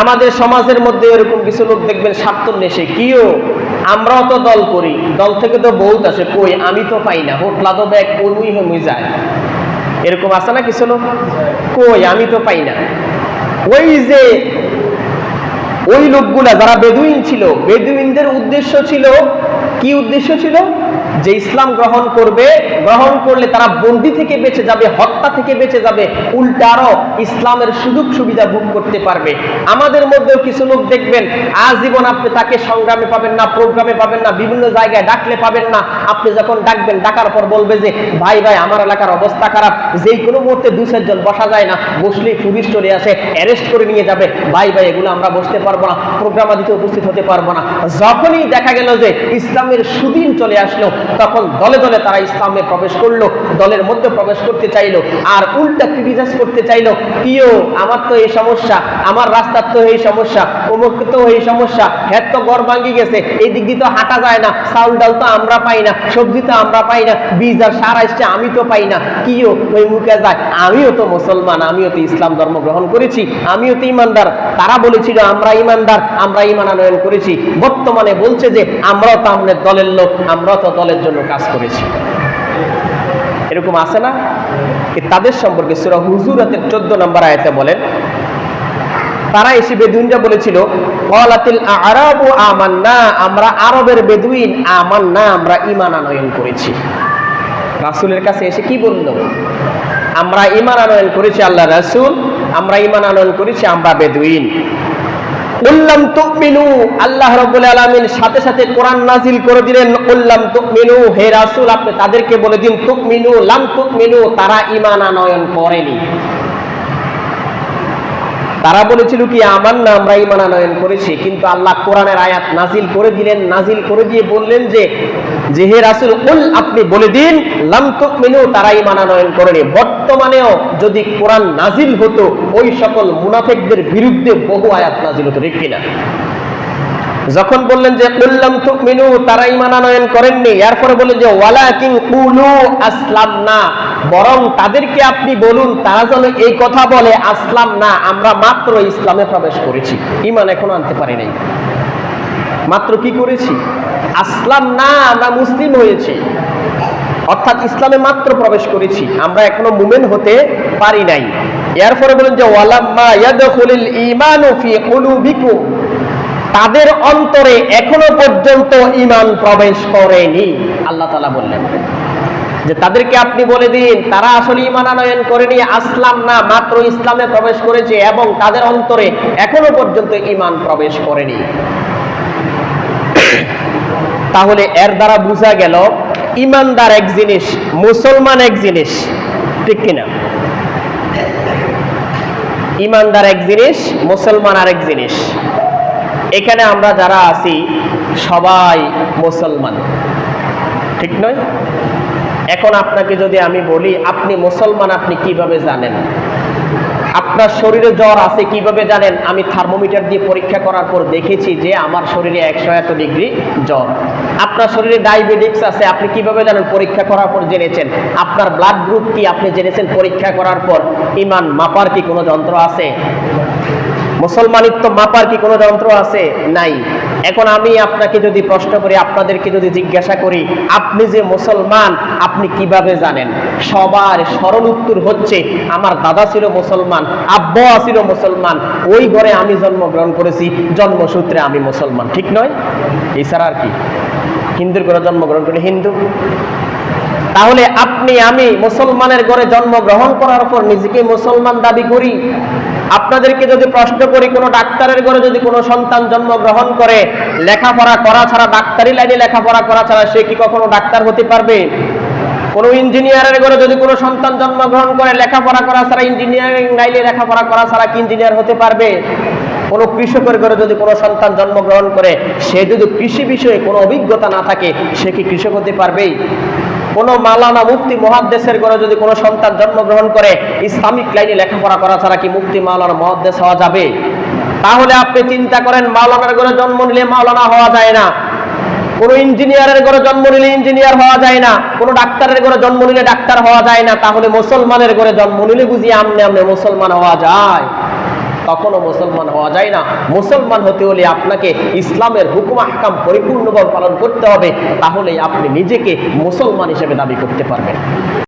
আমাদের সমাজের মধ্যে এরকম কিছু লোক দেখবেন স্বার্থন্বেষে কিও? আমরাও তো দল করি। দল থেকে তো বহুত আসে। কই? আমি তো পাই না। হোটলা তো ব্যাগ কনুই হমুই যায়। এরকম আছে না কিছু লোক? কই? আমি তো পাই না। ওই যে ওই লোকগুলা যারা বেদুইন ছিল, বেদুইনদের উদ্দেশ্য ছিল, কি উদ্দেশ্য ছিল? যে ইসলাম গ্রহণ করবে, গ্রহণ করলে তারা বন্দি থেকে বেঁচে যাবে, হত্যা থেকে বেঁচে যাবে, উল্টা আরও ইসলামের সুযোগ সুবিধা ভোগ করতে পারবে। আমাদের মধ্যেও কিছু লোক দেখবেন, আজীবন আপনি তাকে সংগ্রামে পাবেন না, প্রোগ্রামে পাবেন না, বিভিন্ন জায়গায় ডাকলে পাবেন না। আপনি যখন ডাকবেন, ডাকার পর বলবে যে, ভাই ভাই, আমার এলাকার অবস্থা খারাপ। যেই কোনো মুহূর্তে দু চারজন বসা যায় না বসলেই পুলিশ চলে আসে, অ্যারেস্ট করে নিয়ে যাবে। ভাই ভাই, এগুলো আমরা বসতে পারব না প্রোগ্রাম আদিতে উপস্থিত হতে পারব না। যখনই দেখা গেল যে ইসলামের সুদিন চলে আসলো তখন দলে দলে তারা ইসলামে প্রবেশ করল, দলের মধ্যে প্রবেশ করতে চাইলো, আর উল্টা ক্রিটিসাইজ করতে চাইলো কিও আমার তো এই সমস্যা আমার রাস্তার তো এই সমস্যা, অমুক তো এই সমস্যা হ্যাঁ তো গড় ভাঙ্গি গেছে এই দিক দিয়ে তো হাঁটা যায় না, চাউল ডাল তো আমরা পাই না, সবজি তো আমরা পাই না, বীজ আর সার আসছে, আমি তো পাই না কিও ওই মুখে যায়, আমিও তো মুসলমান, আমিও তো ইসলাম ধর্ম গ্রহণ করেছি, আমিও তো ইমানদার, তারা বলেছিল আমরা ইমানদার, আমরা ইমান করেছি, বর্তমানে বলছে যে আমরাও তো আমাদের দলের লোক, আমরাও তো দলের জন্য কাজ করেছি। এরকম আছে না? তাদের সম্পর্কে সুরা হুজুরাতের চোদ্দ নম্বর আয়তে বলেন তারা এসে বেদুইনরা বলেছিল আরাবু আমরা আরবের বেদুইন, আমান্না, আমরা ইমান আনয়ন করেছি। রাসূলের কাছে এসে কি বলল? আমরা ইমান আনয়ন করেছি আল্লাহ রাসূল, আমরা ইমান আনয়ন করেছি, আমরা বেদুইন। উল্লাম আল্লাহ রাব্বুল সাথে সাথে কোরআন নাজিল করে দিলেন উল্লাম হে রাসূল, আপনি তাদেরকে বলে দিন, তুমিনু, লাম তুমিনু তারা ইমান আনয়ন করেনি। তারা বলেছিল কি আমার না আমরা ইমান করেছি। কিন্তু আল্লাহ কোরআনের আয়াত নাজিল করে দিলেন, নাজিল করে দিয়ে বললেন যে যে হে রাসুল উল আপনি বলে দিন, লাম তুমিনু, তারা ইমান আনয়ন করেনি। বর্তমানেও যদি কোরআন নাজিল হতো, ওই সকল মুনাফেকদের বিরুদ্ধে বহু আয়াত নাজিল হতো, ঠিক কিনা? যখন বললেন যে উল্লাম তুমিনু তারা ইমান আনয়ন করেননি। এরপরে বললেন যে, ওয়ালাকিন কুলু আসলাম না বরং তাদেরকে আপনি বলুন, তারা যেন এই কথা বলে আসলাম না আমরা মাত্র ইসলামে প্রবেশ করেছি। ইমান এখনও আনতে পারি নাই। মাত্র কি করেছি? আসলাম না আমরা মুসলিম হয়েছি। অর্থাৎ ইসলামে মাত্র প্রবেশ করেছি। আমরা এখনও মুমেন হতে পারি নাই। এরপরে বলেন যে, ওয়ালাম্মা ইয়াদখুলুল ঈমানু ফি কুলুবিকুম তাদের অন্তরে এখনও পর্যন্ত ইমান প্রবেশ করেনি। আল্লাহ তালা বললেন যে, তাদেরকে আপনি বলে দিন, তারা আসলে ইমান আনয়ন করেনি, আসলাম না, মাত্র ইসলামে প্রবেশ করেছে এবং তাদের অন্তরে এখনও পর্যন্ত ইমান প্রবেশ করেনি। তাহলে এর দ্বারা বোঝা গেল ইমানদার এক জিনিস, মুসলমান এক জিনিস, ঠিক কিনা? ইমানদার এক জিনিস, মুসলমান আরেক জিনিস। এখানে আমরা যারা আছি, সবাই মুসলমান। ঠিক নয়? এখন আপনাকে যদি আমি বলি, আপনি মুসলমান, আপনি কীভাবে জানেন? আপনার শরীরে জ্বর আছে, কীভাবে জানেন? আমি থার্মোমিটার দিয়ে পরীক্ষা করার পর দেখেছি যে আমার শরীরে একশো এত ডিগ্রি জ্বর। আপনার শরীরে ডায়াবেটিক্স আছে, আপনি কীভাবে জানেন? পরীক্ষা করার পর জেনেছেন। আপনার ব্লাড গ্রুপ কি আপনি জেনেছেন? পরীক্ষা করার পর ইমান মাপার কি কোনো যন্ত্র আছে? মুসলমানিত্ব মাপার কি কোনো যন্ত্র আছে? নাই। এখন আমি আপনাকে যদি প্রশ্ন করি, আপনাদেরকে যদি জিজ্ঞাসা করি, আপনি যে মুসলমান, আপনি কীভাবে জানেন? সবার সরল উত্তর হচ্ছে, আমার দাদা ছিল মুসলমান, আব্বা ছিল মুসলমান, ওই ঘরে আমি জন্মগ্রহণ করেছি, জন্মসূত্রে আমি মুসলমান। ঠিক নয়? এছাড়া আর কি? হিন্দুর ঘরে জন্মগ্রহণ করে, হিন্দু। তাহলে আপনি, আমি মুসলমানের ঘরে জন্মগ্রহণ করার পর নিজেকে মুসলমান দাবি করি? আপনাদেরকে যদি প্রশ্ন করি, কোনো ডাক্তারের ঘরে যদি কোনো সন্তান জন্মগ্রহণ করে, লেখাপড়া করা ছাড়া ডাক্তারি লাইনে লেখাপড়া করা ছাড়া সে কি কখনো ডাক্তার হতে পারবে? কোনো ইঞ্জিনিয়ারের ঘরে যদি কোনো সন্তান জন্মগ্রহণ করে, লেখাপড়া করা ছাড়া ইঞ্জিনিয়ারিং লাইনে লেখাপড়া করা ছাড়া কি ইঞ্জিনিয়ার হতে পারবে? কোনো কৃষকের ঘরে যদি কোনো সন্তান জন্মগ্রহণ করে, সে যদি কৃষি বিষয়ে কোনো অভিজ্ঞতা না থাকে, সে কি কৃষক হতে পারবেই? কোনো মালানা মুফতি মহাদ্দেশের ঘরে যদি কোনো সন্তান জন্মগ্রহণ করে, ইসলামিক লাইনে লেখাপড়া করা ছাড়া কি মুফতি মাওলানা মহাদ্দেশ হওয়া যাবে? তাহলে আপনি চিন্তা করেন, মাওলানার ঘরে জন্ম নিলে মাওলানা হওয়া যায় না। কোনো ইঞ্জিনিয়ারের ঘরে জন্ম নিলে ইঞ্জিনিয়ার হওয়া যায় না। কোনো ডাক্তারের ঘরে জন্ম নিলে ডাক্তার হওয়া যায় না। তাহলে মুসলমানের ঘরে জন্ম নিলে বুঝি আমনে আমনে মুসলমান হওয়া যায়। তখনও মুসলমান হওয়া যায় না। মুসলমান হতে হলে আপনাকে ইসলামের হুকুম আহকাম পরিপূর্ণভাবে পালন করতে হবে। তাহলে আপনি নিজেকে মুসলমান হিসেবে দাবি করতে পারবেন।